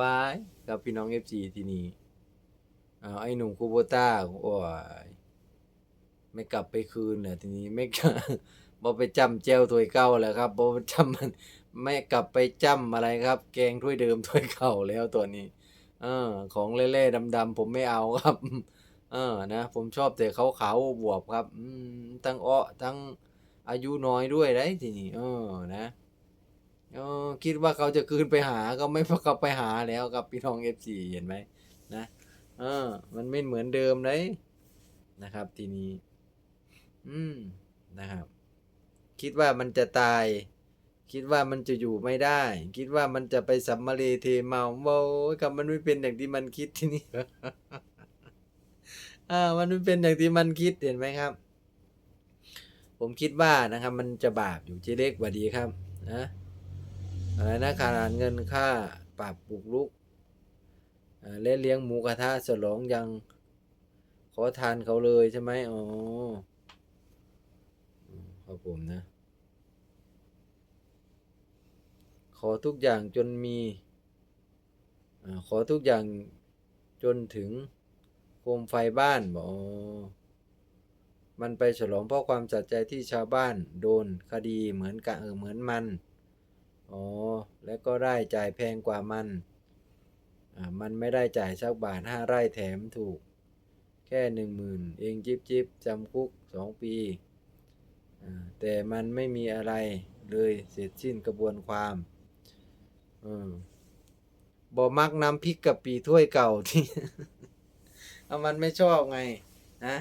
วายกับพี่น้องเอฟซีที่นี่อ้าวไอ้หนุ่มคูโบต้าโอ้ยไม่กลับไปคืนเนี่ยทีนี้ไม่กลับบ่ไปจำแจ้วถ้วยเก่าแล้วครับบ่จำมันไม่กลับไปจำอะไรครับ แกงถ้วยเดิมถ้วยเก่าแล้วตัวนี้ เออ ของเล่ๆดำๆผมไม่เอาครับ เออนะผมชอบแต่ขาวๆบวบครับ อืมทั้งอ้อทั้งอายุน้อยด้วยได้ทีนี้เออนะ เออคิดว่าเขาจะคืนไปหาก็ไม่กลับไปหาแล้วครับพี่น้องเอฟซีเห็นไหมนะเออ มันไม่เหมือนเดิมเลยนะครับ ทีนี้ อืมนะครับ คิดว่ามันจะตาย คิดว่ามันจะอยู่ไม่ได้ คิดว่ามันจะไปสัมมาเลเทเมาโว้ยครับมันไม่เป็นอย่างที่มันคิดทีนี่อ่ามันไม่เป็นอย่างที่มันคิดเห็นไหมครับ ผมคิดว่านะครับ มันจะบาปอยู่ที่เล็กกว่าดีครับนะ อะไรนะขาดเงินค่าปรับปลุกลุกอ่าและเลี้ยงหมูกระทะฉลองยังขอทานเขาเลยใช่ไหมอ๋ออืมครับผมนะ ขอทุกอย่างจนมีอขอทุกอย่างจนถึงโคมไฟบ้านบอกมันไปฉลองเพราะความจัดใจที่ชาวบ้านโดนคดีเหมือนกันเออเหมือนมัน อ๋อ แล้วก็ได้จ่ายแพงกว่ามัน อ่า มันไม่ได้จ่ายสักบาทห้าไร่แถมถูก แค่หนึ่งหมื่นเองจิบจิบจำคุกสองปี อ่า แต่มันไม่มีอะไรเลยเสร็จสิ้นกระบวนความอืมบ่มักน้ำพริกกะปิถ้วยเก่าที่เอามันไม่ชอบไงนะ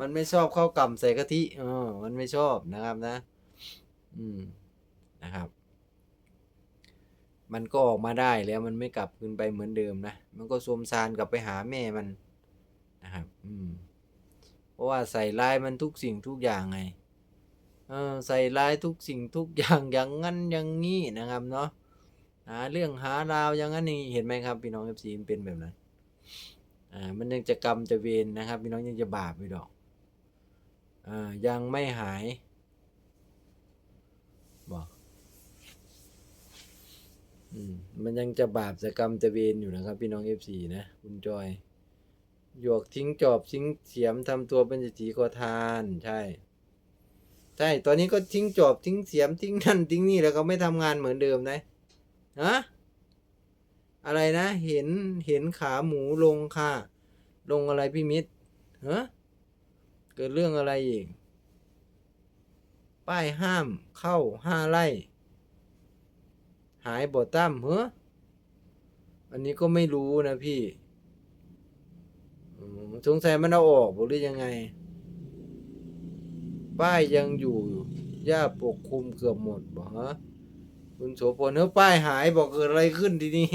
มันไม่ชอบข้าวกล่ำใส่กะทิเออมันไม่ชอบนะครับนะ อืมนะครับ มันก็ออกมาได้แล้วมันไม่กลับคืนไปเหมือนเดิมนะมันก็สวมซานกลับไปหาแม่มันนะครับ อืม เพราะว่าใส่ลายมันทุกสิ่งทุกอย่างไงเออใส่ร้ายทุกสิ่งทุกอย่างอย่างงั้นอย่างงี้นะครับเนาะหาเรื่องหาราวอย่างนั้นนี่เห็นไหมครับ พี่น้องเอฟซีมันเป็นแบบนั้นอ่ามันยังจะกรรมจะเวรนะครับ พี่น้องยังจะบาปอยู่ดอกอ่ายังไม่หายบอก อืมมันยังจะบาปจะกรรมจะเวรอยู่นะครับ พี่น้องเอฟซีนะคุณจอย หยวกทิ้งจอบทิ้งเสียมทำตัวเป็นจิตีขอทานใช่ ใช่ ตอนนี้ก็ทิ้งจอบทิ้งเสียมทิ้งนั่นทิ้งนี่แล้วเขาไม่ทำงานเหมือนเดิมนะฮะอะไรนะ เห็นเห็นขาหมูลงค่ะ ลงอะไรพี่มิตรฮะเกิดเรื่องอะไรอีก ป้ายห้ามเข้าห้าไร่ หายบ่ตั้มเหรออันนี้ก็ไม่รู้นะพี่สงสัยมันเอาออกหรือยังไง ป้ายยังอยู่หญ้าปกคลุมเกือบหมดบอกฮะคุณโสพลเฮ้ป้ายหายบอกเกิดอะไรขึ้นทีนี้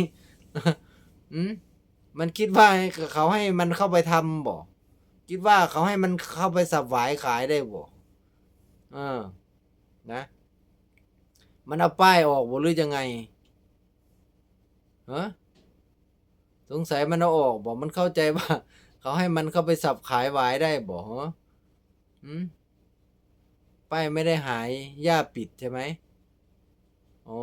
อืมมันคิดว่าเขาให้มันเข้าไปทำบอกคิดว่าเขาให้มันเข้าไปสับหวายขายได้บอกเออนะ มันเอาป้ายออกบ่หรือยังไงฮะสงสัยมันเอาออกบอกมันเข้าใจว่า เขาให้มันเข้าไปสับขายวายได้บอกฮะอืมป้ายไม่ได้หายย่าปิดใช่ไหมโอ้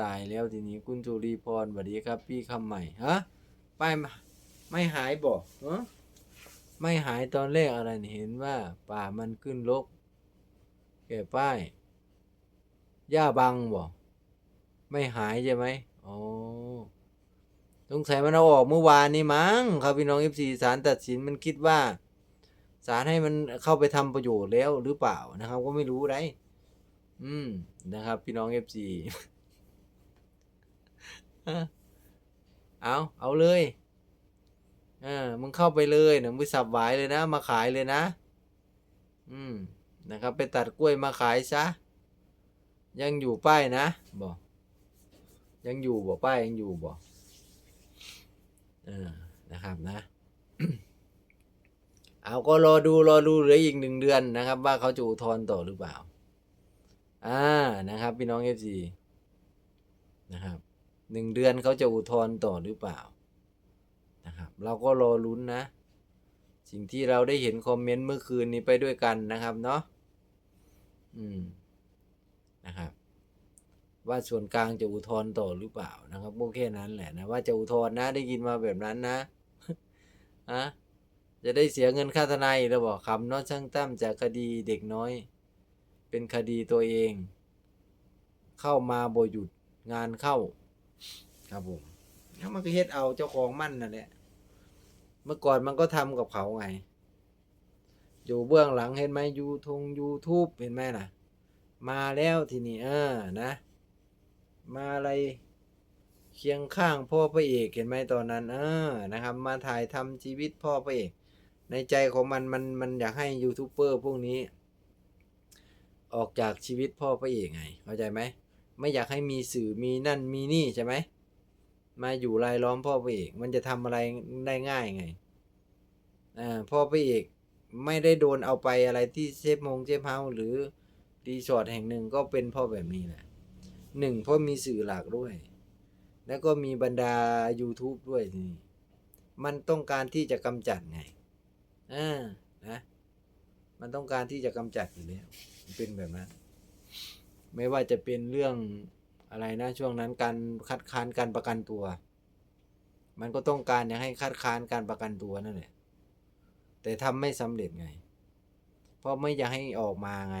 ตายแล้วทีนี้คุณจุรีพรสวัสดีครับ พี่คำใหม่ฮะป้ายไม่หายบอกเออไม่หายตอนแรกอะไรเห็นว่า ป่ามันขึ้นลกแก่ป้าย ย่าบังบอกไม่หายใช่ไหมอ๋อสงสัยมันเอาออกเมื่อวานนี้มั้งครับพี่น้องเอฟซีสารตัดสินมันคิดว่าสารให้มันเข้าไปทำประโยชน์แล้วหรือเปล่านะครับ ก็ไม่รู้ได้อืมนะครับ พี่น้องเอฟซีเอาเอาเลยอ่ามึงเข้าไปเลยนะมึงสับหวายเลยนะ มาขายเลยนะ อืมนะครับ ไปตัดกล้วยมาขายซะ ยังอยู่ป้ายนะบอกยังอยู่บ่ป้ายยังอยู่บ่เออนะครับนะ เอาก็รอดูรอดูเหลืออีกหนึ่งเดือนนะครับ ว่าเขาจะอุทธรณ์ต่อหรือเปล่า อ่านะครับ พี่น้องเอฟซีนะครับหนึ่งเดือนเขาจะอุทธรณ์ต่อหรือเปล่านะครับ เราก็รอลุ้นนะ สิ่งที่เราได้เห็นคอมเมนต์เมื่อคืนนี้ไปด้วยกันนะครับเนาะอืม นะครับ ว่าส่วนกลางจะอุทธรณ์ต่อหรือเปล่านะครับโอแค่นั้นแหละนะว่าจะอุทธรณ์นะได้ยินมาแบบนั้นนะอะจะได้เสียเงินค่าทนายแล้วบอกคำนอช่างตั้มจากคดีเด็กน้อย เป็นคดีตัวเอง เข้ามาบ่หยุดงานเข้า ครับผมแล้วมันก็เฮ็ดเอาเจ้าของมั่นนั่นแหละเมื่อก่อนมันก็ทำกับเขาไง อยู่เบื้องหลังเห็นไหมยูทงยูทูบเห็นไหมล่ะ มาแล้วทีนี้เออนะ มาอะไรเคียงข้างพ่อพระเอกเห็นไหมตอนนั้นเออนะครับ มาถ่ายทำชีวิตพ่อพระเอก ในใจของมันมันมันอยากให้ยูทูบเบอร์พวกนี้ ออกจากชีวิตพ่อพระเอกไงเข้าใจไหมไม่อยากให้มีสื่อมีนั่นมีนี่ใช่ไหมมาอยู่รายล้อมพ่อพระเอก มันจะทำอะไรได้ง่ายไงอ่าพ่อพระเอกไม่ได้โดนเอาไปอะไรที่เชฟมงเชฟเฮาหรือ รีสอร์ทแห่งหนึ่งก็เป็นพ่อแบบนี้แหละหนึ่งเพราะมีสื่อหลักด้วย แล้วก็มีบรรดา YouTube ด้วยทีนี้มันต้องการที่จะกำจัดไงอ่านะมันต้องการที่จะกำจัดอยู่แล้วเป็นแบบนั้น ไม่ว่าจะเป็นเรื่องอะไรนะช่วงนั้นการคัดค้านการประกันตัว มันก็ต้องการอยากให้คัดค้านการประกันตัวนั่นแหละแต่ทำไม่สำเร็จไง เพราะไม่อยากให้ออกมาไง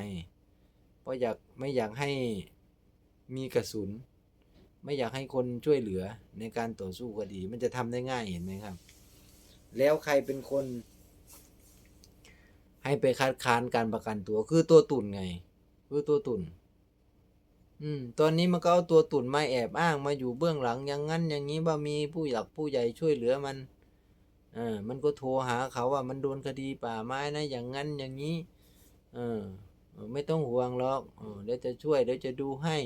ราะอยากไม่อยากให้มีกระสุน ไม่อยากให้คนช่วยเหลือในการต่อสู้คดี มันจะทำได้ง่ายเห็นไหมครับ แล้วใครเป็นคน ให้ไปคัดค้านการประกันตัวคือตัวตุ่นไง คือตัวตุ่นอืมตอนนี้มันก็เอาตัวตุ่นมาแอบอ้างมาอยู่เบื้องหลังอย่างนั้นอย่างนี้ว่ามีผู้หลักผู้ใหญ่ช่วยเหลือมันเออมันก็โทรหาเขาว่ามันโดนคดีป่าไม้นะอย่างนั้นอย่างนี้ เออเออ ไม่ต้องห่วงหรอกเออเดี๋ยวจะช่วยเดี๋ยวจะดูให้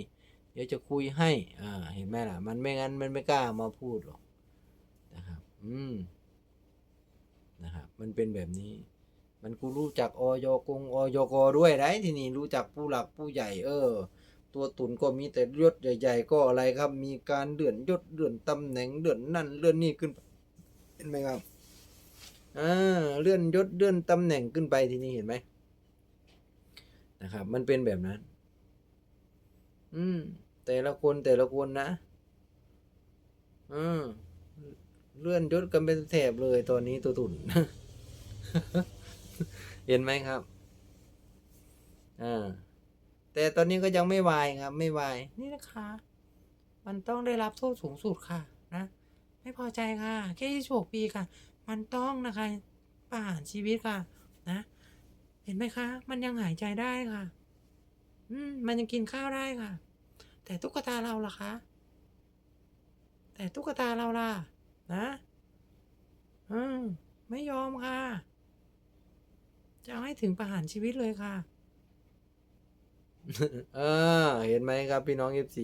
เดี๋ยวจะคุยให้อ่าเห็นไหมล่ะ มันไม่งั้นมันไม่กล้ามาพูดหรอกนะครับ อืมนะครับมันเป็นแบบนี้ มันกูรู้จักออยกงออยกด้วยได้ทีนี้รู้จักผู้หลักผู้ใหญ่ เออ ตัวตุนก็มีแต่ยศใหญ่ๆ ก็อะไรครับ มีการเลื่อนยศเลื่อนตำแหน่งเลื่อนนั่นเลื่อนนี่ขึ้นไปเห็นไหมครับอ่าเลื่อนยศเลื่อนตำแหน่งขึ้นไปทีนี้เห็นไหม นะครับ มันเป็นแบบนั้น อืม แต่ละคนแต่ละคนนะอืมเลื่อนยศกันเป็นแถบเลยตอนนี้ตัวตุนเห็นไหมครับอ่าแต่ตอนนี้ก็ยังไม่วายครับ ไม่วายนี่นะคะ มันต้องได้รับโทษสูงสุดค่ะ นะ ไม่พอใจค่ะแค่ยี่สิบหกปีค่ะ มันต้องนะคะประหารชีวิตค่ะ นะ เห็นไหมคะ มันยังหายใจได้ค่ะ อืม มันยังกินข้าวได้ค่ะ แต่ตุ๊กตาเราล่ะคะ แต่ตุ๊กตาเราล่ะ นะอืมไม่ยอมค่ะ จะเอาให้ถึงประหารชีวิตเลยค่ะ เออ เห็นไหมครับพี่น้องเอฟซี